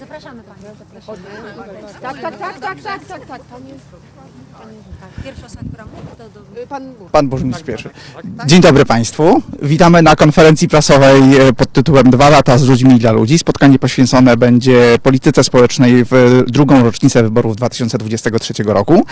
Zapraszamy Panią. Zapraszamy. Tak, tak, tak, tak, tak, tak, tak. Pan jest Pierwsza osoba, która mówi, to do... pan. Pan burmistrz pierwszy. Dzień dobry Państwu. Witamy na konferencji prasowej e, pod tytułem Dwa lata z ludźmi dla ludzi. Spotkanie poświęcone będzie polityce społecznej w drugą rocznicę wyborów 2023 roku.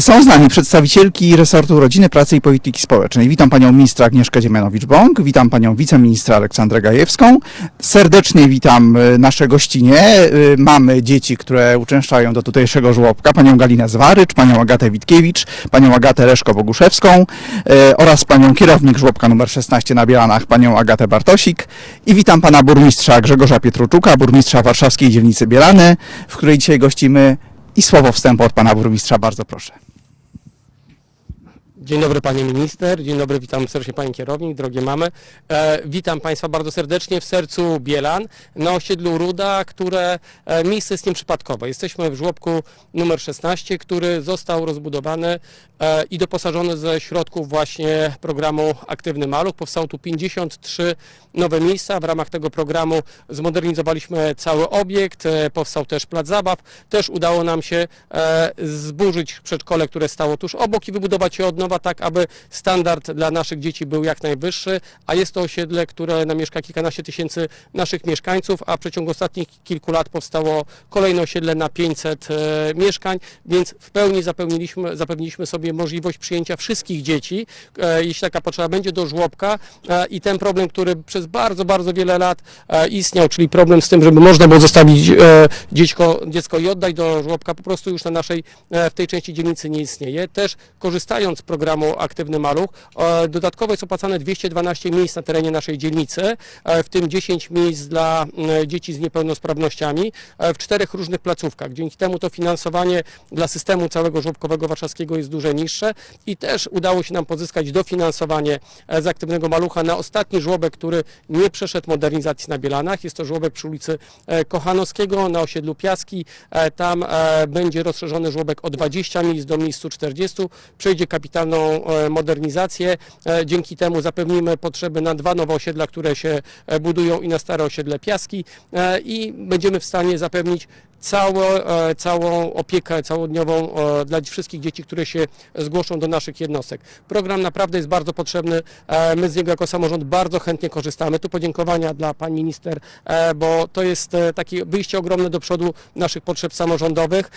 Są z nami przedstawicielki resortu Rodziny, Pracy i Polityki Społecznej. Witam Panią Ministra Agnieszkę Dziemianowicz-Bąk, witam Panią Wiceministra Aleksandrę Gajewską. Serdecznie witam e, nasze gościnie. E, Mamy dzieci, które uczęszczają do tutejszego żłobka, Panią Galinę Zwarycz, Panią Agatę Witkiewicz, Panią Agatę Leszko-Boguszewską e, oraz Panią kierownik żłobka numer 16 na Bielanach, Panią Agatę Bartosik. I witam Pana burmistrza Grzegorza Pietruczuka, burmistrza warszawskiej dzielnicy Bielany, w której dzisiaj gościmy. I słowo wstępu od Pana burmistrza, bardzo proszę. Dzień dobry Pani Minister, dzień dobry, witam serdecznie Pani Kierownik, drogie mamy. E, witam Państwa bardzo serdecznie w sercu Bielan, na osiedlu Ruda, które e, miejsce jest nieprzypadkowe. Jesteśmy w żłobku numer 16, który został rozbudowany i doposażony ze środków właśnie programu Aktywny Maluch. Powstało tu 53 nowe miejsca. W ramach tego programu zmodernizowaliśmy cały obiekt, e, powstał też plac zabaw. Też udało nam się e, zburzyć przedszkole, które stało tuż obok i wybudować je od nowa tak, aby standard dla naszych dzieci był jak najwyższy, a jest to osiedle, które namieszka kilkanaście tysięcy naszych mieszkańców, a w przeciągu ostatnich kilku lat powstało kolejne osiedle na 500 e, mieszkań, więc w pełni zapewniliśmy sobie możliwość przyjęcia wszystkich dzieci, e, jeśli taka potrzeba będzie, do żłobka e, i ten problem, który przez bardzo, bardzo wiele lat e, istniał, czyli problem z tym, żeby można było zostawić dziecko, dziecko i oddać do żłobka, po prostu już na naszej, w tej części dzielnicy nie istnieje. Też korzystając z programu Aktywny Maluch, dodatkowo jest opłacane 212 miejsc na terenie naszej dzielnicy, w tym 10 miejsc dla dzieci z niepełnosprawnościami w czterech różnych placówkach. Dzięki temu to finansowanie dla systemu całego żłobkowego warszawskiego jest dużo niższe i też udało się nam pozyskać dofinansowanie e, z Aktywnego Malucha na ostatni żłobek, który nie przeszedł modernizacji na Bielanach. Jest to żłobek przy ulicy e, Kochanowskiego na osiedlu Piaski. E, Tam będzie rozszerzony żłobek o 20 miejsc do miejsc 140. Przejdzie kapitalną modernizację. Dzięki temu zapewnimy potrzeby na dwa nowe osiedla, które się budują i na stare osiedle Piaski i będziemy w stanie zapewnić całe, e, całą opiekę całodniową e, dla wszystkich dzieci, które się zgłoszą do naszych jednostek. Program naprawdę jest bardzo potrzebny. e, My z niego jako samorząd bardzo chętnie korzystamy. Tu podziękowania dla pani minister, bo to jest takie wyjście ogromne do przodu naszych potrzeb samorządowych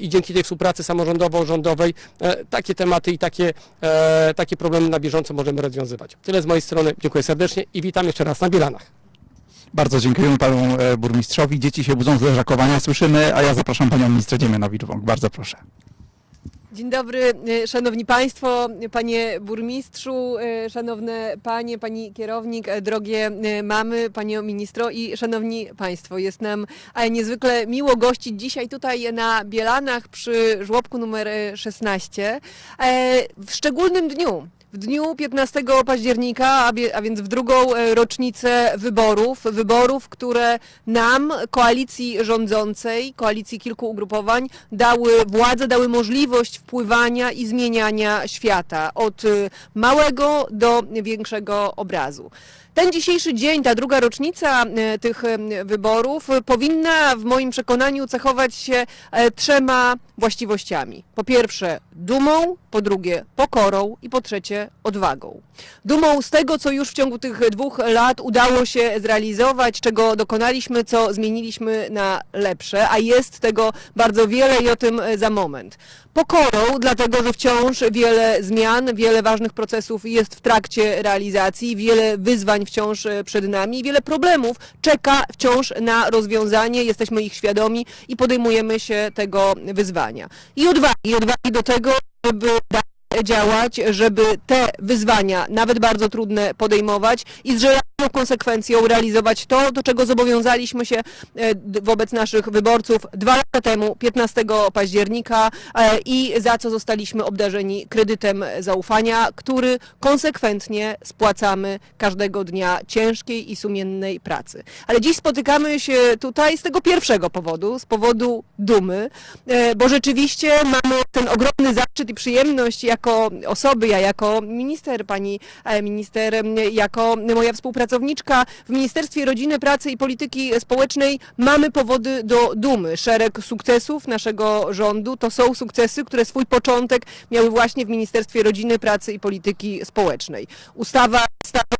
i dzięki tej współpracy samorządowo-rządowej takie tematy i takie, takie problemy na bieżąco możemy rozwiązywać. Tyle z mojej strony. Dziękuję serdecznie i witam jeszcze raz na Bielanach. Bardzo dziękujemy Panu e, burmistrzowi. Dzieci się budzą z leżakowania, słyszymy, a ja zapraszam Panią Ministrę Dziemianowicz-Bąk. Bardzo proszę. Dzień dobry, y, szanowni państwo, panie burmistrzu, y, szanowne panie, pani kierownik, drogie mamy, panie ministro i szanowni państwo. Jest nam e, niezwykle miło gościć dzisiaj tutaj na Bielanach przy żłobku numer y, 16 e, w szczególnym dniu. W dniu 15 października, a, więc w drugą e, rocznicę wyborów, wyborów, które nam, koalicji rządzącej, koalicji kilku ugrupowań, dały władzę, dały możliwość wpływania i zmieniania świata od y, małego do większego obrazu. Ten dzisiejszy dzień, ta druga rocznica e, tych e, wyborów e, powinna w moim przekonaniu cechować się e, trzema właściwościami. Po pierwsze dumą, po drugie pokorą i po trzecie odwagą. Dumą z tego, co już w ciągu tych dwóch lat udało się zrealizować, czego dokonaliśmy, co zmieniliśmy na lepsze, a jest tego bardzo wiele i o tym za moment. Pokorą, dlatego że wciąż wiele zmian, wiele ważnych procesów jest w trakcie realizacji, wiele wyzwań wciąż e, przed nami, wiele problemów czeka wciąż na rozwiązanie, jesteśmy ich świadomi i podejmujemy się tego wyzwania. I odwagi, odwagi do tego, żeby działać, żeby te wyzwania, nawet bardzo trudne, podejmować i z żelazną konsekwencją realizować to, do czego zobowiązaliśmy się e, wobec naszych wyborców dwa lata temu, 15 października e, i za co zostaliśmy obdarzeni kredytem zaufania, który konsekwentnie spłacamy każdego dnia ciężkiej i sumiennej pracy. Ale dziś spotykamy się tutaj z tego pierwszego powodu, z powodu dumy, e, bo rzeczywiście mamy ten ogromny zaszczyt i przyjemność jako osoby, ja jako minister, pani minister, jako moja współpracowniczka, pracowniczka w Ministerstwie Rodziny, Pracy i Polityki Społecznej mamy powody do dumy. Szereg sukcesów naszego rządu to są sukcesy, które swój początek miały właśnie w Ministerstwie Rodziny, Pracy i Polityki Społecznej. Ustawa sta- sta-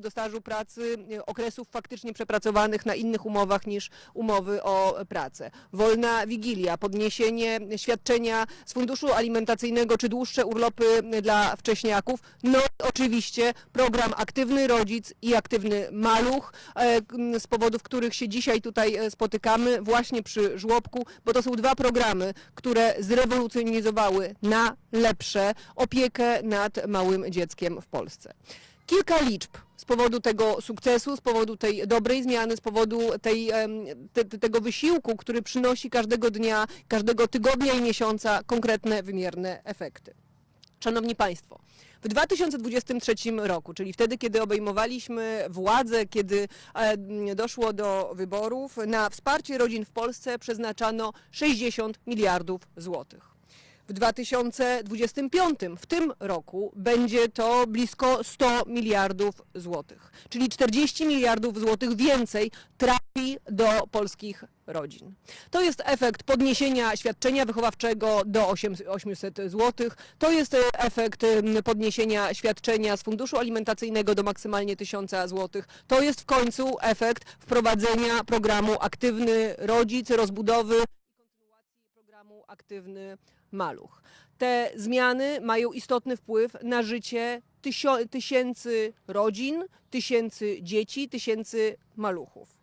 do stażu pracy e, okresów faktycznie przepracowanych na innych umowach niż umowy o pracę. Wolna wigilia, podniesienie świadczenia z funduszu alimentacyjnego czy dłuższe urlopy dla wcześniaków. No oczywiście program Aktywny Rodzic i Aktywny Maluch, k- z powodów których się dzisiaj tutaj spotykamy właśnie przy żłobku, bo to są dwa programy, które zrewolucjonizowały na lepsze opiekę nad małym dzieckiem w Polsce. Kilka liczb z powodu tego sukcesu, z powodu tej dobrej zmiany, z powodu tej, te, te- tego wysiłku, który przynosi każdego dnia, każdego tygodnia i miesiąca konkretne, wymierne efekty. Szanowni Państwo, w 2023 roku, czyli wtedy, kiedy obejmowaliśmy władzę, kiedy doszło do wyborów, na wsparcie rodzin w Polsce przeznaczano 60 miliardów złotych. W 2025, w tym roku, będzie to blisko 100 miliardów złotych, czyli 40 miliardów złotych więcej trafi do polskich rodzin. To jest efekt podniesienia świadczenia wychowawczego do 8 800 zł. To jest e, efekt podniesienia świadczenia z funduszu alimentacyjnego do maksymalnie 1000 zł. To jest w końcu efekt wprowadzenia programu Aktywny Rodzic, rozbudowy i kontynuacji programu Aktywny Maluch. Te zmiany mają istotny wpływ na życie tysięcy rodzin, tysięcy dzieci, tysięcy maluchów.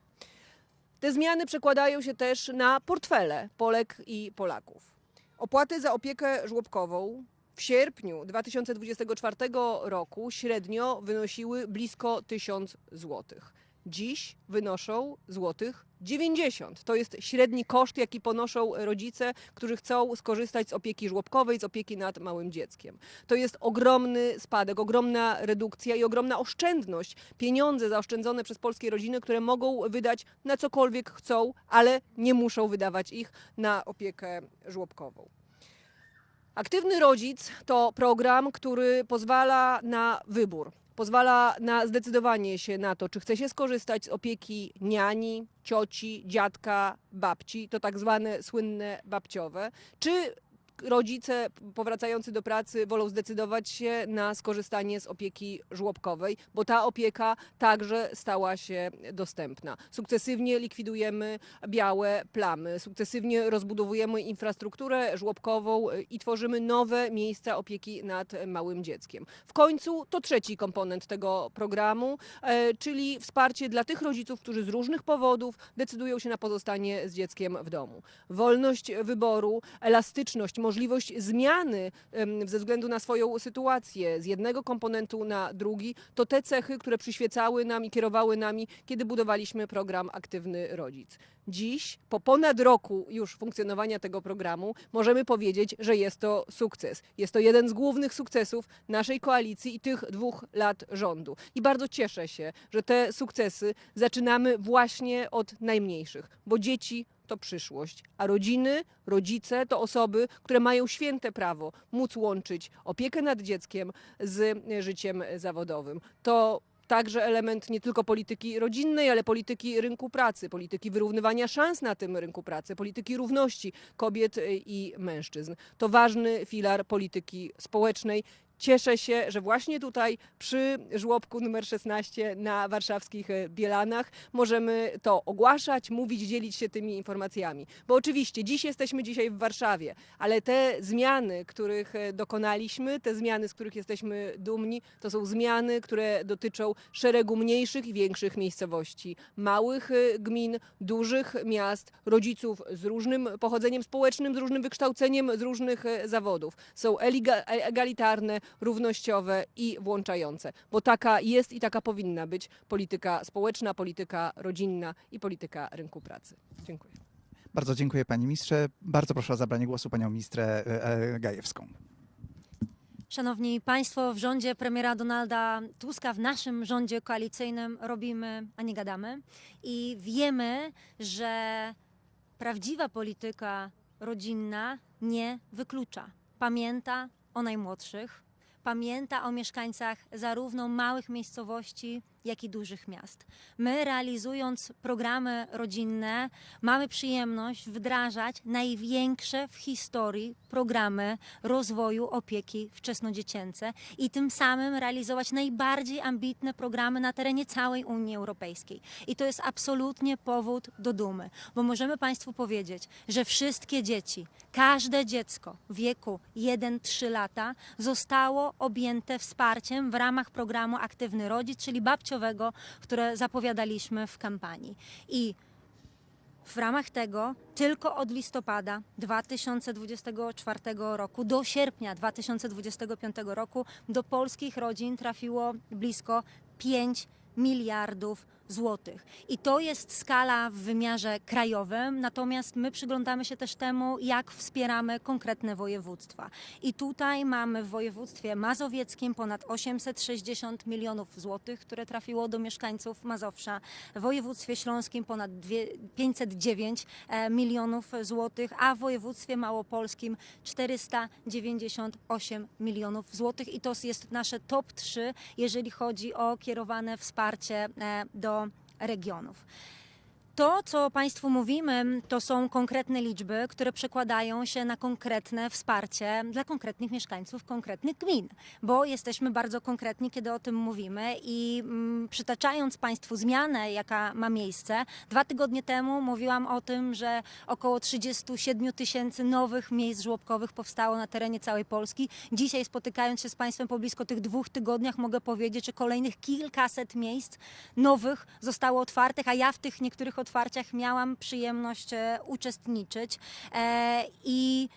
Te zmiany przekładają się też na portfele Polek i Polaków. Opłaty za opiekę żłobkową w sierpniu 2024 roku średnio wynosiły blisko 1000 złotych. Dziś wynoszą złotych 90. To jest średni koszt, jaki ponoszą rodzice, którzy chcą skorzystać z opieki żłobkowej, z opieki nad małym dzieckiem. To jest ogromny spadek, ogromna redukcja i ogromna oszczędność. Pieniądze zaoszczędzone przez polskie rodziny, które mogą wydać na cokolwiek chcą, ale nie muszą wydawać ich na opiekę żłobkową. Aktywny Rodzic to program, który pozwala na wybór. Pozwala na zdecydowanie się na to, czy chce się skorzystać z opieki niani, cioci, dziadka, babci, to tak zwane słynne babciowe, czy rodzice powracający do pracy wolą zdecydować się na skorzystanie z opieki żłobkowej, bo ta opieka także stała się dostępna. Sukcesywnie likwidujemy białe plamy, sukcesywnie rozbudowujemy infrastrukturę żłobkową y, i tworzymy nowe miejsca opieki nad małym dzieckiem. W końcu to trzeci komponent tego programu, e, czyli wsparcie dla tych rodziców, którzy z różnych powodów decydują się na pozostanie z dzieckiem w domu. Wolność wyboru, elastyczność, możliwość zmiany ze względu na swoją sytuację z jednego komponentu na drugi, to te cechy, które przyświecały nam i kierowały nami, kiedy budowaliśmy program Aktywny Rodzic. Dziś, po ponad roku już funkcjonowania tego programu, możemy powiedzieć, że jest to sukces. Jest to jeden z głównych sukcesów naszej koalicji i tych dwóch lat rządu. I bardzo cieszę się, że te sukcesy zaczynamy właśnie od najmniejszych, bo dzieci to przyszłość, a rodziny, rodzice to osoby, które mają święte prawo móc łączyć opiekę nad dzieckiem z e, życiem zawodowym. To także element nie tylko polityki rodzinnej, ale polityki rynku pracy, polityki wyrównywania szans na tym rynku pracy, polityki równości kobiet e, i mężczyzn. To ważny filar polityki społecznej. Cieszę się, że właśnie tutaj przy żłobku numer 16 na warszawskich e, Bielanach możemy to ogłaszać, mówić, dzielić się tymi informacjami. Bo oczywiście dziś jesteśmy dzisiaj w Warszawie, ale te zmiany, których e, dokonaliśmy, te zmiany, z których jesteśmy dumni, to są zmiany, które dotyczą szeregu mniejszych i większych miejscowości, małych e, gmin, dużych miast, rodziców z różnym pochodzeniem społecznym, z różnym wykształceniem, z różnych zawodów. Są egalitarne, równościowe i włączające, bo taka jest i taka powinna być polityka społeczna, polityka rodzinna i polityka rynku pracy. Dziękuję. Bardzo dziękuję Panie Ministrze. Bardzo proszę o zabranie głosu Panią Ministrę e, e, Gajewską. Szanowni Państwo, w rządzie premiera Donalda Tuska, w naszym rządzie koalicyjnym robimy, a nie gadamy. I wiemy, że prawdziwa polityka rodzinna nie wyklucza. Pamięta o najmłodszych, pamięta o mieszkańcach zarówno małych miejscowości, jak i dużych miast. My, realizując programy rodzinne, mamy przyjemność wdrażać największe w historii programy rozwoju opieki wczesnodziecięce i tym samym realizować najbardziej ambitne programy na terenie całej Unii Europejskiej. I to jest absolutnie powód do dumy, bo możemy Państwu powiedzieć, że wszystkie dzieci, każde dziecko w wieku 1-3 lata zostało objęte wsparciem w ramach programu Aktywny Rodzic, czyli które zapowiadaliśmy w kampanii. I w ramach tego tylko od listopada 2024 roku do sierpnia 2025 roku do polskich rodzin trafiło blisko 5 miliardów złotych. I to jest skala w wymiarze krajowym, natomiast my przyglądamy się też temu, jak wspieramy konkretne województwa. I tutaj mamy w województwie mazowieckim ponad 860 milionów złotych, które trafiło do mieszkańców Mazowsza. W województwie śląskim ponad dwie- 509 e, milionów złotych, a w województwie małopolskim 498 milionów złotych. I to jest nasze top 3, jeżeli chodzi o kierowane wsparcie e, do regionów. To, co Państwu mówimy, to są konkretne liczby, które przekładają się na konkretne wsparcie dla konkretnych mieszkańców konkretnych gmin, bo jesteśmy bardzo konkretni, kiedy o tym mówimy i mm, przytaczając Państwu zmianę, jaka ma miejsce, dwa tygodnie temu mówiłam o tym, że około 37 tysięcy nowych miejsc żłobkowych powstało na terenie całej Polski. Dzisiaj spotykając się z Państwem po blisko tych dwóch tygodniach mogę powiedzieć, że kolejnych kilkaset miejsc nowych zostało otwartych, a ja w tych niektórych otwarciach miałam przyjemność e, uczestniczyć e, i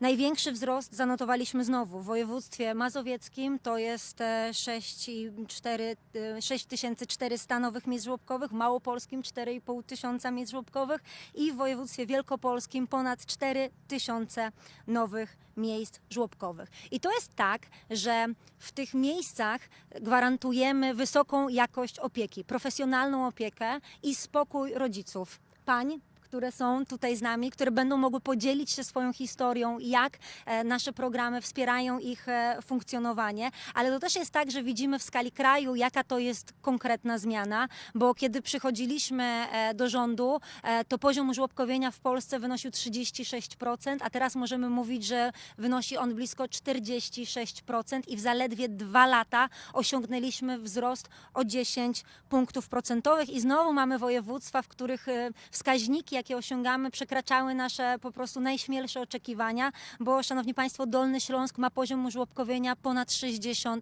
Największy wzrost zanotowaliśmy znowu w województwie mazowieckim, to jest e, 6,4 e, 6400 nowych miejsc żłobkowych, w małopolskim 4,5 tysiąca miejsc żłobkowych i w województwie wielkopolskim ponad 4 tysiące nowych miejsc żłobkowych. I to jest tak, że w tych miejscach gwarantujemy wysoką jakość opieki, profesjonalną opiekę i spokój rodziców. Pań, które są tutaj z nami, które będą mogły podzielić się swoją historią, jak e, nasze programy wspierają ich e, funkcjonowanie, ale to też jest tak, że widzimy w skali kraju, jaka to jest konkretna zmiana, bo kiedy przychodziliśmy e, do rządu, to poziom żłobkowienia w Polsce wynosił 36%, a teraz możemy mówić, że wynosi on blisko 46% i w zaledwie dwa lata osiągnęliśmy wzrost o 10 punktów procentowych. I znowu mamy województwa, w których wskaźniki, jakie osiągamy, przekraczały nasze po prostu najśmielsze oczekiwania, bo szanowni państwo, Dolny Śląsk ma poziom żłobkowienia ponad 61%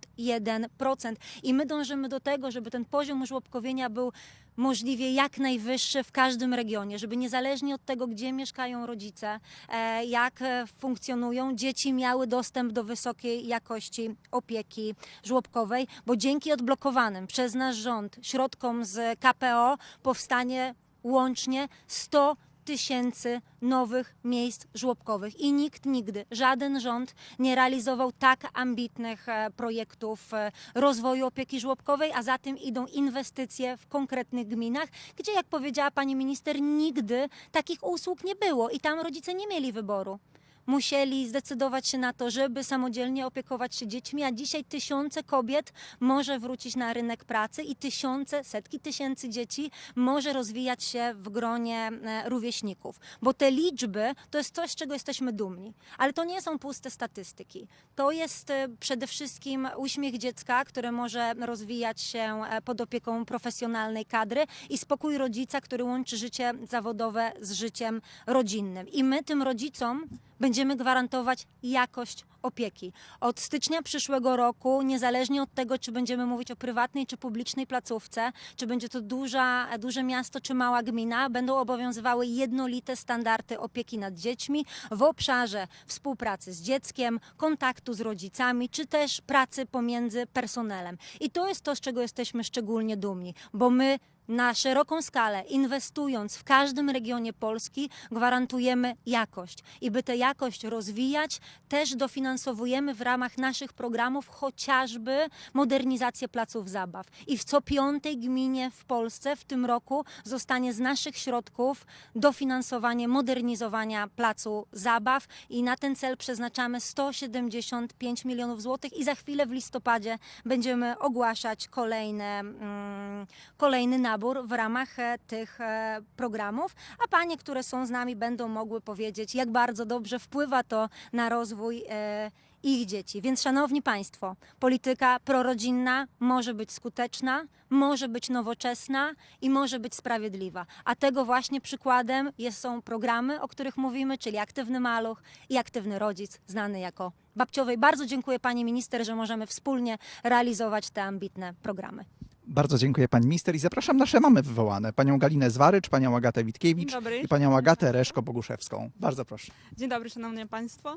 i my dążymy do tego, żeby ten poziom żłobkowienia był możliwie jak najwyższy w każdym regionie, żeby niezależnie od tego, gdzie mieszkają rodzice, e, jak e, funkcjonują, dzieci miały dostęp do wysokiej jakości opieki żłobkowej, bo dzięki odblokowanym przez nasz rząd środkom z KPO powstanie łącznie 100 tysięcy nowych miejsc żłobkowych. I nikt nigdy, żaden rząd nie realizował tak ambitnych e, projektów e, rozwoju opieki żłobkowej, a za tym idą inwestycje w konkretnych gminach, gdzie jak powiedziała pani minister, nigdy takich usług nie było i tam rodzice nie mieli wyboru musieli zdecydować się na to, żeby samodzielnie opiekować się dziećmi, a dzisiaj tysiące kobiet może wrócić na rynek pracy i tysiące, setki tysięcy dzieci może rozwijać się w gronie e, rówieśników. Bo te liczby to jest coś, z czego jesteśmy dumni. Ale to nie są puste statystyki. To jest e, przede wszystkim uśmiech dziecka, które może rozwijać się e, pod opieką profesjonalnej kadry i spokój rodzica, który łączy życie zawodowe z życiem rodzinnym. I my tym rodzicom będziemy gwarantować jakość opieki. Od stycznia przyszłego roku, niezależnie od tego, czy będziemy mówić o prywatnej czy publicznej placówce, czy będzie to duża, duże miasto czy mała gmina, będą obowiązywały jednolite standardy opieki nad dziećmi w obszarze współpracy z dzieckiem, kontaktu z rodzicami, czy też pracy pomiędzy personelem. I to jest to, z czego jesteśmy szczególnie dumni, bo my na szeroką skalę, inwestując w każdym regionie Polski, gwarantujemy jakość. I by tę jakość rozwijać, też dofinansowujemy w ramach naszych programów chociażby modernizację placów zabaw. I w co piątej gminie w Polsce w tym roku zostanie z naszych środków dofinansowanie modernizowania placu zabaw i na ten cel przeznaczamy 175 milionów złotych i za chwilę w listopadzie będziemy ogłaszać kolejne, mm, kolejny nabór w ramach e, tych e, programów, a panie, które są z nami będą mogły powiedzieć, jak bardzo dobrze wpływa to na rozwój e, ich dzieci. Więc szanowni państwo, polityka prorodzinna może być skuteczna, może być nowoczesna i może być sprawiedliwa. A tego właśnie przykładem są programy, o których mówimy, czyli Aktywny Maluch i Aktywny Rodzic, znany jako Babciowej. Bardzo dziękuję pani minister, że możemy wspólnie realizować te ambitne programy. Bardzo dziękuję pani minister i zapraszam nasze mamy wywołane. Panią Galinę Zwarycz, panią Agatę Witkiewicz Dzień dobry. i panią Agatę Reszko-Boguszewską. Bardzo proszę. Dzień dobry, szanowni państwo.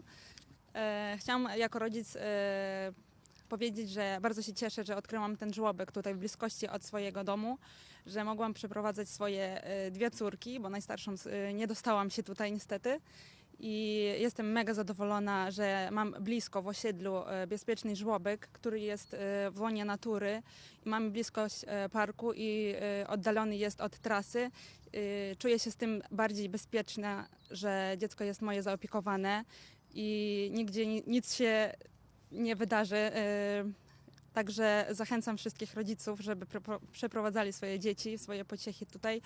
E, chciałam jako rodzic e, powiedzieć, że bardzo się cieszę, że odkryłam ten żłobek tutaj w bliskości od swojego domu, że mogłam przeprowadzać swoje e, dwie córki, bo najstarszą e, nie dostałam się tutaj niestety. I jestem mega zadowolona, że mam blisko w osiedlu e, bezpieczny żłobek, który jest e, w łonie natury mamy bliskość e, parku i oddalony jest od trasy. Czuję się z tym bardziej bezpieczna, że dziecko jest moje zaopiekowane i nigdzie ni- nic się nie wydarzy. Także zachęcam wszystkich rodziców, żeby przeprowadzali swoje dzieci, swoje pociechy tutaj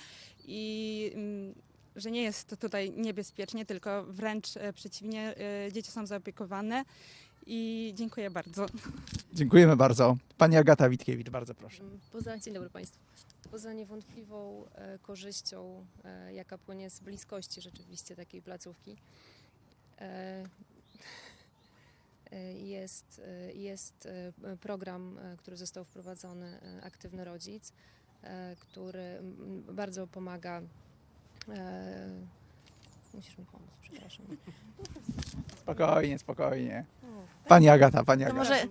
i mm, że nie jest to tutaj niebezpiecznie, tylko wręcz e, przeciwnie, e, dzieci są zaopiekowane i dziękuję bardzo. Dziękujemy bardzo. Pani Agata Witkiewicz, bardzo proszę. Poza, dzień dobry Państwu. Poza niewątpliwą e, korzyścią, jaka płynie z bliskości rzeczywiście takiej placówki, jest, jest program, który został wprowadzony, Aktywny Rodzic, który mm, bardzo pomaga. E, musisz mi pomóc, przepraszam. Spokojnie, spokojnie. Pani Agata, pani To Agata. może,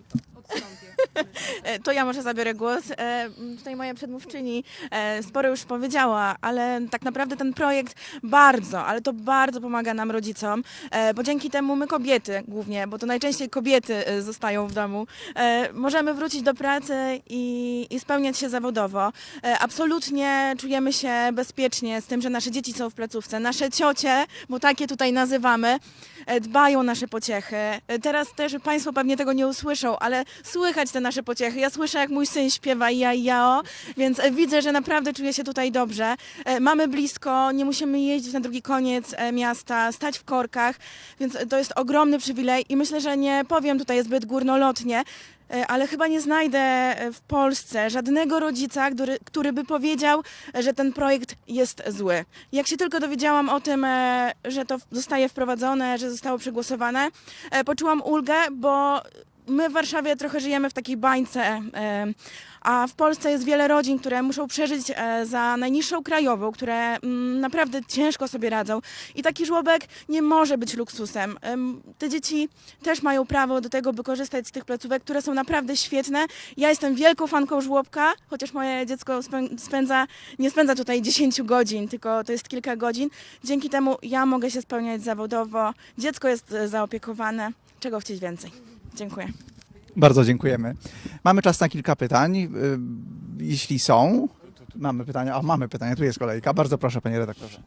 to ja może zabiorę głos. E, Tutaj moja przedmówczyni e, sporo już powiedziała, ale tak naprawdę ten projekt bardzo, ale to bardzo pomaga nam rodzicom, e, bo dzięki temu my kobiety głównie, bo to najczęściej kobiety e, zostają w domu, e, możemy wrócić do pracy i, i spełniać się zawodowo. E, Absolutnie czujemy się bezpiecznie z tym, że nasze dzieci są w placówce. Nasze ciocie, bo takie tutaj nazywamy, e, dbają o nasze pociechy. E, Teraz też Państwo pewnie tego nie usłyszą, ale słychać te nasze pociechy. Ja słyszę, jak mój syn śpiewa ja jao, więc e, widzę, że naprawdę czuję się tutaj dobrze. E, Mamy blisko, nie musimy jeździć na drugi koniec e, miasta, stać w korkach, więc to jest ogromny przywilej i myślę, że nie powiem tutaj zbyt górnolotnie, ale chyba nie znajdę w Polsce żadnego rodzica, który, który by powiedział, że ten projekt jest zły. Jak się tylko dowiedziałam o tym, że to zostaje wprowadzone, że zostało przegłosowane, poczułam ulgę, bo my w Warszawie trochę żyjemy w takiej bańce, a w Polsce jest wiele rodzin, które muszą przeżyć e, za najniższą krajową, które mm, naprawdę ciężko sobie radzą. I taki żłobek nie może być luksusem. Em, Te dzieci też mają prawo do tego, by korzystać z tych placówek, które są naprawdę świetne. Ja jestem wielką fanką żłobka, chociaż moje dziecko spę- spędza, nie spędza tutaj 10 godzin, tylko to jest kilka godzin. Dzięki temu ja mogę się spełniać zawodowo. Dziecko jest e, zaopiekowane. Czego chcieć więcej? Dziękuję. Bardzo dziękujemy. Mamy czas na kilka pytań. Y, Jeśli są, mamy pytania. O, mamy pytania, tu jest kolejka. Bardzo proszę, panie redaktorze.